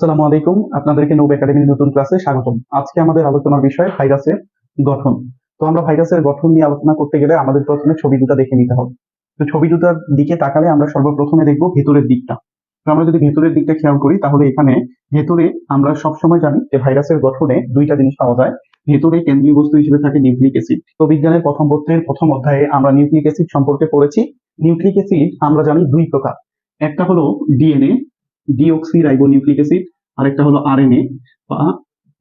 আসসালামু আলাইকুম। আপনাদেরকে নব একাডেমির নতুন ক্লাসে স্বাগতম। আজকে আমাদের আলোচনার বিষয় ভাইরাসের গঠন। তো আমরা ভাইরাসের গঠন নিয়ে আলোচনা করতে গেলে আমাদের প্রথমে ছবি দুটো দেখে নিতে হবে। তো ছবি দুটার দিকে তাকালে আমরা সর্বপ্রথমে দেখব ভেতরের দিকটা। তো আমরা যদি ভেতরের দিকটা খেয়াল করি, তাহলে এখানে ভেতরে আমরা সবসময় জানি যে ভাইরাসের গঠনে দুইটা জিনিস পাওয়া যায়। ভেতরে কেন্দ্রীয় বস্তু হিসেবে থাকে নিউক্লিক অ্যাসিড। তো বিজ্ঞানের প্রথম পত্রের প্রথম অধ্যায়ে আমরা নিউক্লিক অ্যাসিড সম্পর্কে পড়েছি। নিউক্লিক অ্যাসিড আমরা জানি দুই প্রকার। একটা হলো DNA deoxy ribo nucleic acid আরেকটা হলো আরএনএ বা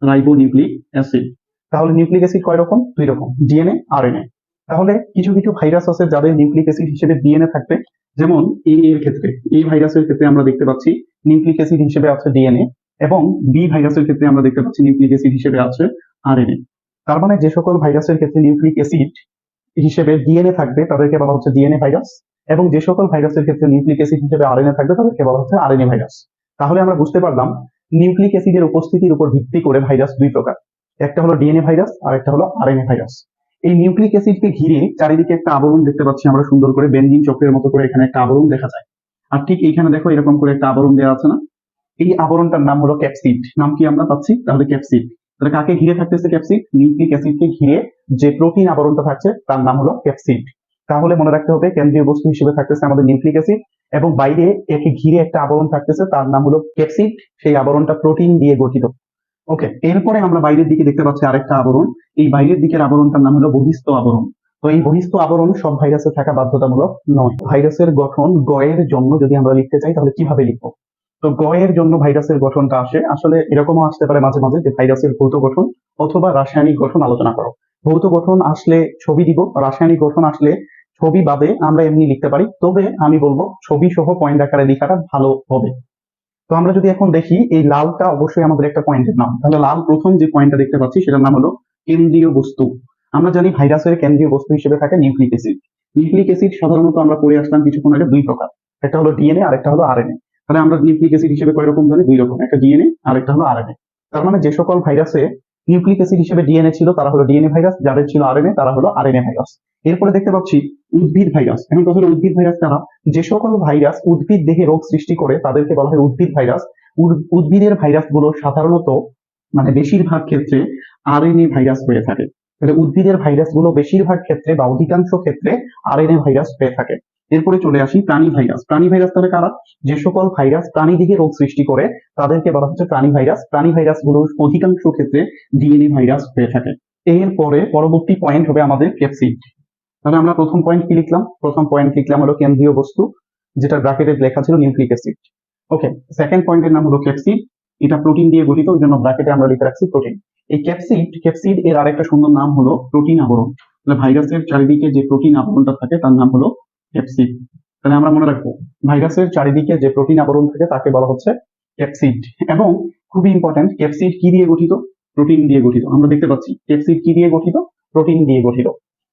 রাইবো নিউক্লিক অ্যাসিড তাহলে নিউক্লিক অ্যাসিড কয় রকম? দুই রকম ডিএনএ আরএনএ তাহলে কিছু কিছু ভাইরাস আছে যাদের নিউক্লিক অ্যাসিড হিসেবে ডিএনএ থাকবে। যেমন এ এর ক্ষেত্রে এই ভাইরাসের ক্ষেত্রে আমরা দেখতে পাচ্ছি নিউক্লিক অ্যাসিড হিসেবে আছে ডিএনএ এবং বি ভাইরাসের ক্ষেত্রে আমরা দেখতে পাচ্ছি নিউক্লিক অ্যাসিড হিসেবে আছে আরএনএ তার মানে যে সকল ভাইরাসের ক্ষেত্রে নিউক্লিক অ্যাসিড হিসেবে ডিএনএ থাকবে, তাদেরকে বলা হচ্ছে ডিএনএ ভাইরাস এবং যে সকল ভাইরাসের ক্ষেত্রে নিউক্লিক অ্যাসিড হিসেবে আরএনএ থাকবে তাদেরকে বলা হচ্ছে আরএনএ ভাইরাস। তাহলে আমরা বুঝতে পারলাম নিউক্লিক অ্যাসিডের উপস্থিতির উপর ভিত্তি করে ভাইরাস দুই প্রকার। একটা হলো ডিএনএ ভাইরাস, আর একটা হলো আরএনএ ভাইরাস। এই নিউক্লিক অ্যাসিডকে ঘিরে চারিদিকে একটা আবরণ দেখতে পাচ্ছি আমরা সুন্দর করে বেঞ্জিন চক্রের মতো করে এখানে একটা আবরণ দেখা যায়। আর ঠিক এইখানে দেখো এরকম করে একটা আবরণ দেওয়া আছে না? এই আবরণটার নাম হলো ক্যাপসিড। নাম কি আমরা পাচ্ছি? তাহলে ক্যাপসিড। তাহলে কাকে ঘিরে থাকতেছে ক্যাপসিড? নিউক্লিক অ্যাসিডকে ঘিরে যে প্রোটিন আবরণটা থাকছে, তার নাম হলো ক্যাপসিড। তাহলে মনে রাখতে হবে কেন্দ্রীয় বস্তু হিসেবে থাকতেছে আমাদের নিউক্লিক অ্যাসিড এবং বাইরে একে ঘিরে একটা আবরণ থাকতেছে, তার নাম হলো ক্যাপসিড। সেই আবরণটা প্রোটিন দিয়ে গঠিত। ওকে, এরপরে আমরা বাইরের দিকে দেখতে পাচ্ছি আরেকটা আবরণ। এই বাইরের দিকের আবরণটার নাম হলো বহিস্থ আবরণ। তো এই বহিস্থ আবরণ সব ভাইরাসে থাকা বাধ্যতামূলক নয়। ভাইরাসের গঠন গয়ের জন্য যদি আমরা লিখতে চাই, তাহলে কীভাবে লিখব? তো গয়ের জন্য ভাইরাসের গঠনটা আসে। আসলে এরকমও আসতে পারে মাঝে মাঝে যে ভাইরাসের ভৌত গঠন অথবা রাসায়নিক গঠন আলোচনা করো। ভৌত গঠন আসলে ছবি দিব। রাসায়নিক গঠন আসলে ছবি বাদে আমরা এমনি লিখতে পারি। তবে আমি বলব ছবি সহ পয়েন্ট আকারে লেখাটা ভালো হবে। তো আমরা যদি এখন দেখি, এই লালটা অবশ্যই আমাদের একটা পয়েন্টের নাম। তাহলে লাল প্রথম যে পয়েন্টটা দেখতে পাচ্ছি, সেটার নাম হলো কেন্দ্রীয় বস্তু। আমরা জানি ভাইরাসের কেন্দ্রীয় বস্তু হিসেবে থাকে নিউক্লিক অ্যাসিড। নিউক্লিক অ্যাসিড সাধারণত আমরা পড়ে আসলাম কিছুক্ষণ আগে দুই প্রকার। একটা হলো ডিএনএ আর একটা হলো আরএনএ। তাহলে আমরা নিউক্লিক অ্যাসিড হিসেবে কয় রকম জানি? দুই রকম। একটা ডিএনএ আর একটা হলো আরএনএ। তার মানে যে সকল ভাইরাসে নিউক্লিক অ্যাসিড হিসেবে ডিএনএ ছিল, তারা হলো ডিএনএ ভাইরাস, যাদের ছিল আরএনএ, তারা হলো আরএনএ ভাইরাস। এরপরে দেখতে পাচ্ছি উদ্ভিদ ভাইরাস। এখন কথা হলো উদ্ভিদ ভাইরাস কারা যে সকল ভাইরাস উদ্ভিদ দেহে রোগ সৃষ্টি করে, তাদেরকে বলা হয় উদ্ভিদ ভাইরাস। উদ- উদ্ভিদের ভাইরাসগুলো সাধারণত মানে বেশিরভাগ ক্ষেত্রে আরএনএ ভাইরাস হয়ে থাকে। তাহলে উদ্ভিদের ভাইরাসগুলো বেশিরভাগ ক্ষেত্রে বা অধিকাংশ ক্ষেত্রে আরএনএ ভাইরাস হয়ে থাকে। এরপরে চলে আসি প্রাণী ভাইরাস। প্রাণী ভাইরাস তাহলে কারা? যে সকল ভাইরাস প্রাণী দিকে রোগ সৃষ্টি করে, তাদেরকে বলা হচ্ছে প্রাণী ভাইরাস। প্রাণী ভাইরাসগুলো অধিকাংশ ক্ষেত্রে ডিএনএ ভাইরাস হয়ে থাকে। এরপরে পরবর্তী পয়েন্ট হবে আমাদের ক্যাপসিড তাহলে আমরা প্রথম পয়েন্ট কি লিখলাম? প্রথম পয়েন্ট লিখলাম হলো কেন্দ্রীয় বস্তু যেটা ব্র্যাকেটে লেখা ছিল নিউক্লিক অ্যাসিড ওকে সেকেন্ড পয়েন্টের নাম হলো ক্যাপসিড এটা প্রোটিন দিয়ে গঠিত ওই জন্য ব্র্যাকেটে আমরা লিখে রাখছি প্রোটিন এই ক্যাপসিড ক্যাপসিড এর আরেকটা সুন্দর নাম হলো প্রোটিন আবরণ। ভাইরাসের চারিদিকে যে প্রোটিন আবরণটা থাকে, তার নাম হলো তাহলে আমরা মনে রাখব, ভাইরাসের চারিদিকে যে প্রোটিন আবরণ থাকে তাকে বলা হচ্ছে এবং খুবই ইম্পর্টেন্ট কি দিয়ে গঠিত? প্রোটিন দিয়ে গঠিত। আমরা দেখতে পাচ্ছি কি দিয়ে গঠিত? প্রোটিন দিয়ে গঠিত।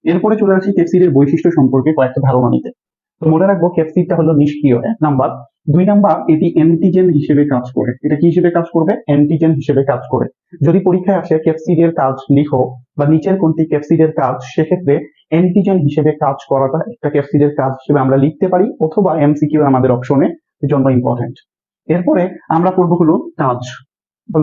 এরপরে চলে আসি ক্যাপসিডের বৈশিষ্ট্য সম্পর্কে কয়েকটা ধারণা নিতে। তো মনে রাখব ক্যাপসিডটা হলো নিষ্ক্রিয়, এক নাম্বার। দুই নাম্বার, এটি অ্যান্টিজেন হিসেবে কাজ করে। এটা কি হিসেবে কাজ করবে? অ্যান্টিজেন হিসেবে কাজ করে। যদি পরীক্ষায় আসে ক্যাপসিডের কাজ লিখো বা নিচের কোনটি ক্যাপসিডের কাজ, সেক্ষেত্রে অ্যান্টিজেন হিসেবে কাজ করাটা একটা ক্যাপসিডের কাজ হিসেবে আমরা লিখতে পারি, অথবা এমসিকিউ আমাদের অপশনে জন্য ইম্পর্টেন্ট এরপরে আমরা পড়ব হলো কাজ।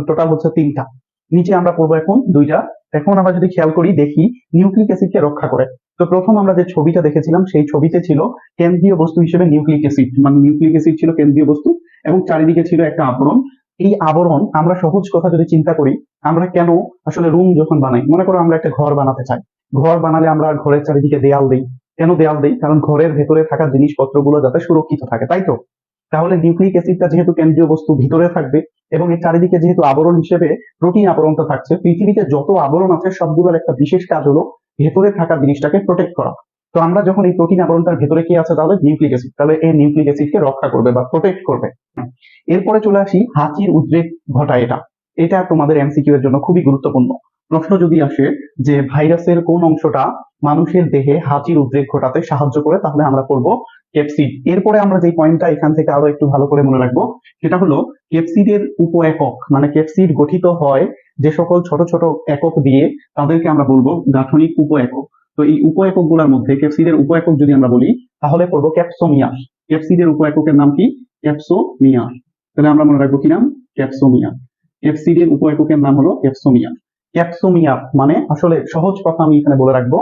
টোটাল হচ্ছে তিনটা। নিচে আমরা পড়ব এখন দুইটা। এখন আমরা যদি খেয়াল করি, দেখি নিউক্লিক অ্যাসিডকে রক্ষা করে। তো প্রথম আমরা যে ছবিটা দেখেছিলাম, সেই ছবিতে ছিল কেন্দ্রীয় বস্তু হিসেবে নিউক্লিক অ্যাসিড মানে নিউক্লিক অ্যাসিড ছিল কেন্দ্রীয় বস্তু এবং চারিদিকে ছিল একটা আবরণ। এই আবরণ আমরা সহজ কথা যদি চিন্তা করি, আমরা কেন আসলে রুম যখন বানাই, মনে করো আমরা একটা ঘর বানাতে চাই। ঘর বানালে আমরা ঘরের চারিদিকে দেয়াল দিই। কেন দেয়াল দিই? কারণ ঘরের ভেতরে থাকা জিনিসপত্রগুলো যাতে সুরক্ষিত থাকে, তাই তো? তাহলে নিউক্লিক অ্যাসিডটা যেহেতু কেন্দ্রীয় বস্তু ভিতরে থাকবে এবং এর চারিদিকে যেহেতু আবরণ হিসেবে প্রোটিন আবরণটা থাকছে, পৃথিবীতে যত আবরণ আছে সবগুলোর একটা বিশেষ কাজ হলো ভেতরে থাকা জিনিসটাকে প্রোটেক্ট করা। তো আমরা যখন এই প্রোটিন আবরণটার ভেতরে কি আছে, তাহলে নিউক্লিক অ্যাসিড। তাহলে এই নিউক্লিক অ্যাসিডকে রক্ষা করবে বা প্রোটেক্ট করবে। এরপরে চলে আসি হাঁচির উদ্রেক ঘটায় এটা। এটা তোমাদের এমসিকিউ এর জন্য খুবই গুরুত্বপূর্ণ। প্রশ্ন যদি আসে যে ভাইরাসের কোন অংশটা মানুষের দেহে হাঁচির উদ্রেক ঘটাতে সাহায্য করে, তাহলে আমরা করব ক্যাপসিড এরপরে আমরা যে পয়েন্টটা এখান থেকে আরও একটু ভালো করে মনে রাখব, সেটা হলো ক্যাপসিডের উপ একক মানে ক্যাপসিড গঠিত হয় যে সকল ছোট ছোট একক দিয়ে, তাদেরকে আমরা বলব গাঠনিক উপ একক তো এই উপ এককগুলার মধ্যে ক্যাপসিডের উপ একক যদি আমরা বলি, তাহলে পড়ব ক্যাপসোমিয়াস ক্যাপসিডের উপ এককের নাম কি? ক্যাপসোমিয়াস তাহলে আমরা মনে রাখব কি নাম? ক্যাপসোমিয়া। ক্যাপসিডের উপ এককের নাম হলো ক্যাপসোমিয়া। ক্যাপসোমিয়া মানে আসলে সহজ কথা আমি এখানে বলে রাখব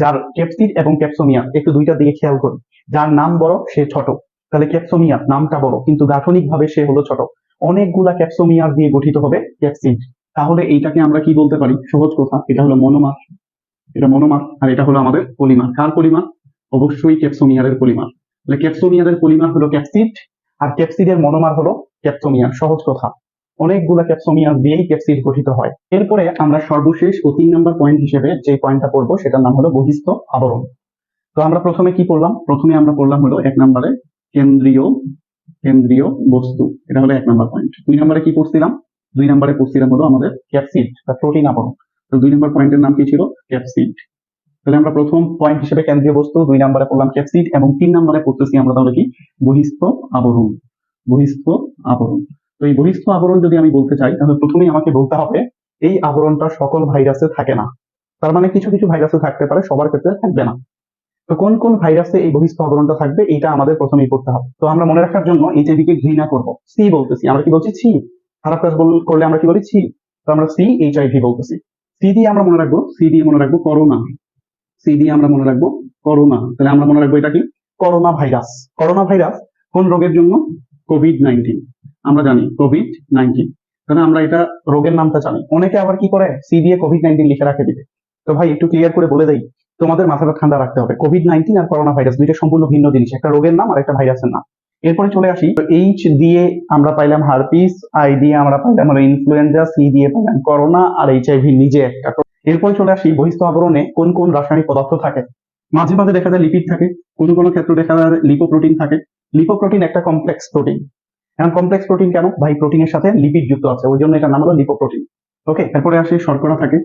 যার ক্যাপসিড এবং ক্যাপসোমিয়া একটু দুইটা দিকে খেয়াল করি যার নাম বড়, সে ছোট। তাহলে ক্যাপসোমিয়া নামটা বড়, কিন্তু গাঠনিক ভাবে সে হলো ছোট। অনেকগুলা ক্যাপসোমিয়ার দিয়ে গঠিত হবে ক্যাপসিড। তাহলে এইটাকে আমরা কি বলতে পারি? সহজ কথা, এটা হলো মনোমার। এটা মনোমার, আর এটা হলো আমাদের পলিমার। কার পলিমার? অবশ্যই ক্যাপসোমিয়ারের পলিমার। তাহলে ক্যাপসোমিয়ারের পলিমার হলো ক্যাপসিড, আর ক্যাপসিডের মনোমার হলো ক্যাপসোমিয়ার সহজ কথা। অনেকগুলা ক্যাপসোমিয়ার দিয়েই ক্যাপসিড গঠিত হয়। এরপরে আমরা সর্বশেষ ও তিন নম্বর পয়েন্ট হিসেবে যে পয়েন্টটা পড়ব, সেটার নাম হলো বহিস্থ আবরণ। তো আমরা প্রথমে কি পড়লাম? প্রথমে আমরা পড়লাম হলো এক নম্বরে কেন্দ্রীয় কেন্দ্রীয় বস্তু। এটা হলো এক নম্বর পয়েন্ট দুই নম্বরে কি পড়ছিলাম? দুই নম্বরে পড়ছিলাম হলো আমাদের ক্যাপসিড বা প্রোটিন আবরণ। তো দুই নম্বর পয়েন্টের নাম কি ছিল? ক্যাপসিড তাহলে আমরা প্রথম পয়েন্ট হিসেবে কেন্দ্রীয় বস্তু, দুই নম্বরে পড়লাম ক্যাপসিড এবং তিন নম্বরে পড়তেছি আমরা তাহলে কি? বহিস্থ আবরণ। বহিস্থ আবরণ। তো এই বহিস্থ আবরণ যদি আমি বলতে চাই, তাহলে প্রথমেই আমাকে বলতে হবে, এই আবরণটা সকল ভাইরাসে থাকে না। তার মানে কিছু কিছু ভাইরাসে থাকতে পারে, সবার ক্ষেত্রে থাকবে না। তো কোন কোন ভাইরাসে এই বহিস্থ আবরণটা থাকবে এটা আমাদের প্রথমেই পড়তে হবে। তো আমরা মনে রাখার জন্য এইচআইভি কে ঘৃণা করব সি বলতেছি। আমরা কি বলছি? ছি খারাপ কাজ করলে আমরা কি বলি? ছি তো আমরা সি এইচআইভি বলতেছি। সি দিয়ে আমরা মনে রাখব সি দিয়ে মনে রাখব করোনা। সি দিয়ে আমরা মনে রাখব করোনা। তাহলে আমরা মনে রাখব এটা কি? Corona virus. করোনা ভাইরাস কোন রোগের জন্য? কোভিড নাইন্টিন আমরা জানি কোভিড নাইন্টিন তাহলে আমরা এটা রোগের নামটা জানি। অনেকে আবার কি করে? সি দিয়ে কোভিড নাইন্টিন লিখে রাখে দিবে। তো ভাই, একটু ক্লিয়ার করে বলে দেই, তোমাদের মাথাটা ঠান্ডা রাখতে হবে। কোভিড নাইন্টিন আর করোনা ভাইরাস দুইটা সম্পূর্ণ ভিন্ন জিনিস। একটা রোগের নাম আর একটা ভাইরাসের নাম। এরপরে চলে আসি এইচ দিয়ে আমরা পাইলাম হারপিস আই দিয়ে আমরা পাইলাম ইনফ্লুয়েঞ্জা সি দিয়ে পাইলাম করোনা আর এইচআইভি নিজে একটা। এরপরে চলে আসি বহিস্থ আবরণে কোন কোন রাসায়নিক পদার্থ থাকে। মাঝে মাঝে দেখা যায় লিপিড থাকে, কোন কোন ক্ষেত্রে দেখা যায় লিপোপ্রোটিন থাকে। লিপোপ্রোটিন একটা কমপ্লেক্স প্রোটিন এখন কমপ্লেক্স প্রোটিন কেন? ভাই প্রোটিনের সাথে লিপিড যুক্ত আছে, ওই জন্য এটার নাম হলো লিপোপ্রোটিন ওকে এরপরে আসে শর্করা থাকে।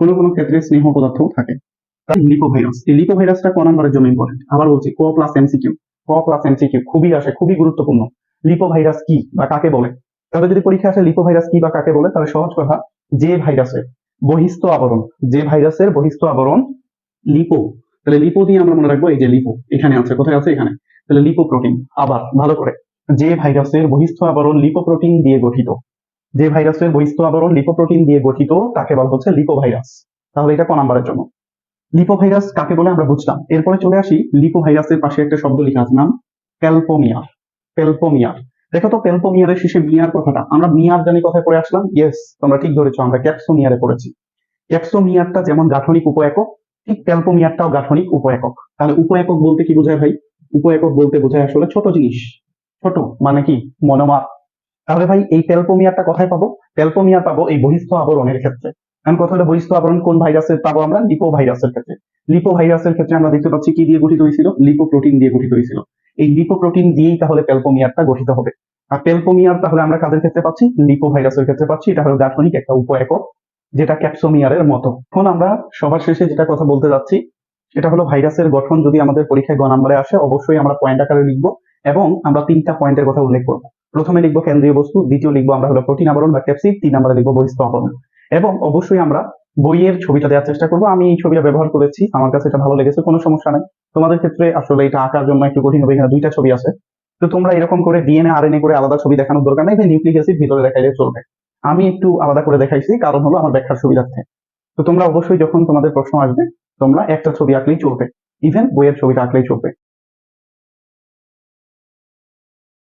কোন কোন ক্ষেত্রে স্নেহ পদার্থও থাকে। তাই লিপোভাইরাস এই লিপোভাইরাসটা ক নম্বরের জন্য ইম্পর্টেন্ট আবার বলছি, ক প্লাস এমসিকিউ ক প্লাস এমসিকিউ খুবই আসে, খুবই গুরুত্বপূর্ণ। লিপোভাইরাস কি বা কাকে বলে? তাহলে যদি পরীক্ষা আসে লিপোভাইরাস কি বা কাকে বলে, তাহলে সহজ কথা, যে ভাইরাসের বহিস্থ আবরণ, যে ভাইরাসের বহিস্থ আবরণ লিপো তাহলে লিপো দিয়ে আমরা মনে রাখব, এই যে লিপো এখানে আছে, কোথায় আছে? এখানে। তাহলে লিপো প্রোটিন আবার, ভালো করে। যে ভাইরাসের বহিস্থ আবরণ লিপোপ্রোটিন দিয়ে গঠিত। যে ভাইরাসের বহিস্থ আবরণ লিপোপ্রোটিন দিয়ে গঠিত, তাকে বলা হচ্ছে লিপোভাইরাস। তাহলে এটা ক নাম্বারের জন্য? লিপোভাইরাস কাকে বলে আমরা বুঝলাম। এরপরে চলে আসি, লিপোভাইরাসের পাশে একটা শব্দ লেখা আছে, নাম পেলপোমিয়ার পেলপোমিয়ার দেখো তো পেলপোমিয়ারের শেষে মিয়ার কথাটা। আমরা মিয়ার জানি কথায় পড়ে আসলাম? ইয়েস, তোমরা ঠিক ধরেছো, আমরা ক্যাপসোমিয়ারে পড়েছি। ক্যাপসোমিয়ারটা যেমন গাঠনিক উপ একক ঠিক পেলপোমিয়ারটাও গাঠনিক উপ একক তাহলে উপ একক বলতে কি বোঝায় ভাই? উপ একক বলতে বোঝায় আসলে ছোট জিনিস। ছোট মানে কি, মনোমার। তাহলে ভাই, এই পেলপোমিয়ারটা কোথায় পাবো? পেলপোমিয়ার পাবো এই বহিস্থ আবরণের ক্ষেত্রে। এখন কথা হলো, বহিস্থ আবরণ কোন ভাইরাসের পাবো আমরা? লিপো ভাইরাসের ক্ষেত্রে। লিপো ভাইরাসের ক্ষেত্রে আমরা দেখতে পাচ্ছি কি দিয়ে গঠিত হয়েছিল? লিপোপ্রোটিন দিয়ে গঠিত হয়েছিল। এই লিপোপ্রোটিন দিয়েই তাহলে পেলপোমিয়ারটা গঠিত হবে। আর পেলপোমিয়ার তাহলে আমরা কাদের ক্ষেত্রে পাচ্ছি? লিপো ভাইরাসের ক্ষেত্রে পাচ্ছি। এটা হলো গাঠনিক একটা উপ একক যেটা ক্যাপসোমিয়ারের মতো। এখন আমরা সবার শেষে যেটা কথা বলতে যাচ্ছি এটা হলো ভাইরাসের গঠন যদি আমাদের পরীক্ষায় গ নাম্বারে আসে, অবশ্যই আমরা পয়েন্ট আকারে লিখব। এবং আমরা তিনটা পয়েন্টের কথা উল্লেখ করব। প্রথমে লিখব কেন্দ্রীয় বস্তু, দ্বিতীয় লিখব আমরা হলো প্রোটিন আবরণ বা ক্যাপসিড তিন নম্বরে লিখব বহিস্থ আবরণ। এবং অবশ্যই আমরা বইয়ের ছবিটা দেওয়ার চেষ্টা করব। আমি এই ছবিটা ব্যবহার করেছি, আমার কাছে এটা ভালো লেগেছে, কোনো সমস্যা নাই। তোমাদের ক্ষেত্রে আসলে এটা আঁকার জন্য একটু কঠিন হবে, এখানে দুইটা ছবি আছে। তো তোমরা এরকম করে ডিএনএ আরএনএ করে আলাদা ছবি দেখানোর দরকার নেই, নিউক্লিক অ্যাসিড ভিতরে দেখাইলে চলবে। আমি একটু আলাদা করে দেখাইছি, কারণ হলো আমার ব্যাখ্যার সুবিধার্থে। তো তোমরা অবশ্যই যখন তোমাদের প্রশ্ন আসবে, তোমরা একটা ছবি আঁকলেই চলবে। ইভেন বইয়ের ছবিটা আঁকলেই চলবে।